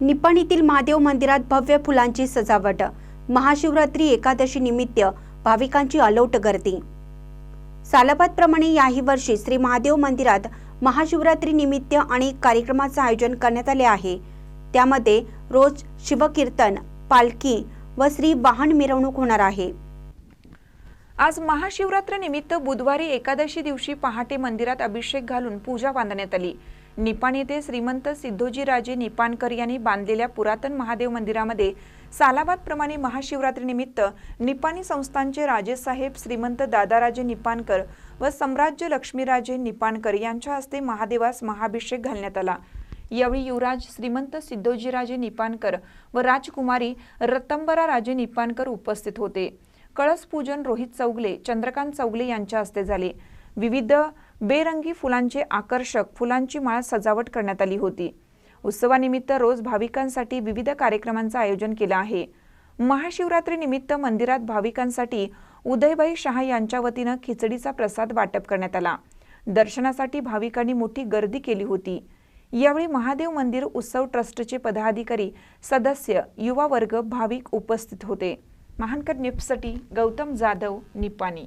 निपाणीतील महादेव मंदिरात भव्य फुलांची सजावट. महाशिवरात्री एकादशी निमित्त भाविकांची अलोट गर्दी. सालाबादप्रमाणे याही वर्षी श्री महादेव मंदिरात महाशिवरात्री निमित्त अनेक कार्यक्रमाचं आयोजन करण्यात आले आहे. त्यामध्ये रोज शिवकीर्तन पालखी व श्री वाहन मिरवणूक होणार आहे. आज महाशिवरात्रीनिमित्त बुधवारी एकादशी दिवशी पहाटे मंदिरात अभिषेक घालून पूजा बांधण्यात आली. निपाण येथे श्रीमंत सिद्धोजीराजे निपाणकर यांनी बांधलेल्या पुरातन महादेव मंदिरामध्ये सालाबादप्रमाणे महाशिवरात्रीनिमित्त निपाणी संस्थानचे राजेसाहेब श्रीमंत दादाराजे निपाणकर व सम्राज्य लक्ष्मीराजे निपाणकर यांच्या हस्ते महादेवास महाभिषेक घालण्यात आला. यावेळी युवराज श्रीमंत सिद्धोजीराजे निपाणकर व राजकुमारी रतंबरा राजे निपाणकर उपस्थित होते. कळस पूजन रोहित चौगले चंद्रकांत चौगले यांच्या हस्ते झाले. विविध बेरंगी फुलांचे आकर्षक फुलांची माळ सजावट करण्यात आली होती. उत्सवानिमित्त रोज भाविकांसाठी विविध कार्यक्रमांचं आयोजन केलं आहे. महाशिवरात्रीनिमित्त मंदिरात भाविकांसाठी उदयबाई शहा यांच्या वतीनं खिचडीचा प्रसाद वाटप करण्यात आला. दर्शनासाठी भाविकांनी मोठी गर्दी केली होती. यावेळी महादेव मंदिर उत्सव ट्रस्टचे पदाधिकारी सदस्य युवा वर्ग भाविक उपस्थित होते. महानकर निपसाठी गौतम जाधव निपाणी.